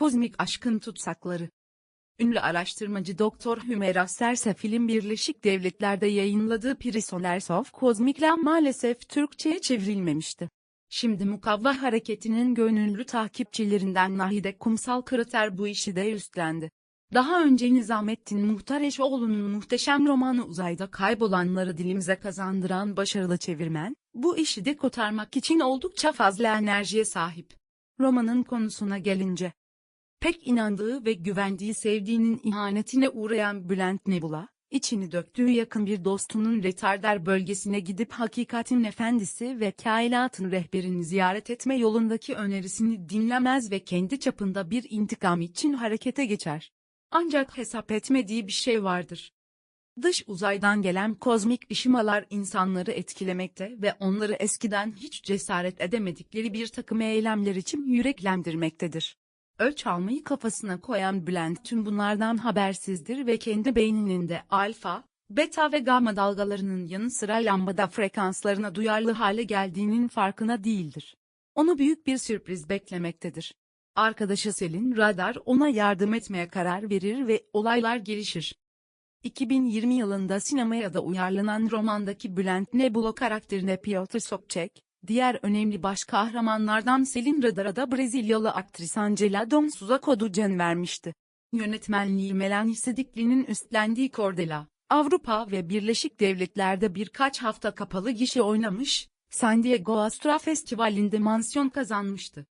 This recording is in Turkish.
Kozmik Aşkın Tutsakları Ünlü araştırmacı Doktor Hümeyra Serse film Birleşik Devletler'de yayınladığı Prisoners of Cosmic'la maalesef Türkçe'ye çevrilmemişti. Şimdi Mukavva Hareketi'nin gönüllü takipçilerinden Nahide Kumsal Krater bu işi de üstlendi. Daha önce Nizamettin Muhtareşoğlu'nun muhteşem romanı Uzayda Kaybolanları dilimize kazandıran başarılı çevirmen, bu işi de kotarmak için oldukça fazla enerjiye sahip. Romanın konusuna gelince, pek inandığı ve güvendiği sevdiğinin ihanetine uğrayan Bülent Nebula, içini döktüğü yakın bir dostunun retarder bölgesine gidip hakikatin efendisi ve kainatın rehberini ziyaret etme yolundaki önerisini dinlemez ve kendi çapında bir intikam için harekete geçer. Ancak hesap etmediği bir şey vardır. Dış uzaydan gelen kozmik ışımalar insanları etkilemekte ve onları eskiden hiç cesaret edemedikleri bir takım eylemler için yüreklendirmektedir. Ölç almayı kafasına koyan Bülent tüm bunlardan habersizdir ve kendi beyninin de alfa, beta ve gamma dalgalarının yanı sıra lambda frekanslarına duyarlı hale geldiğinin farkına değildir. Onu büyük bir sürpriz beklemektedir. Arkadaşı Selin Radar ona yardım etmeye karar verir ve olaylar gelişir. 2020 yılında sinemaya da uyarlanan romandaki Bülent Nebula karakterine Piotr Sobchak, diğer önemli baş kahramanlardan Selin Radar'a da Brezilyalı aktris Angela Donsuza kodu vermişti. Yönetmenliği Melanie Sedikli'nin üstlendiği Cordela, Avrupa ve Birleşik Devletler'de birkaç hafta kapalı gişe oynamış, San Diego Astra Festivali'nde mansiyon kazanmıştı.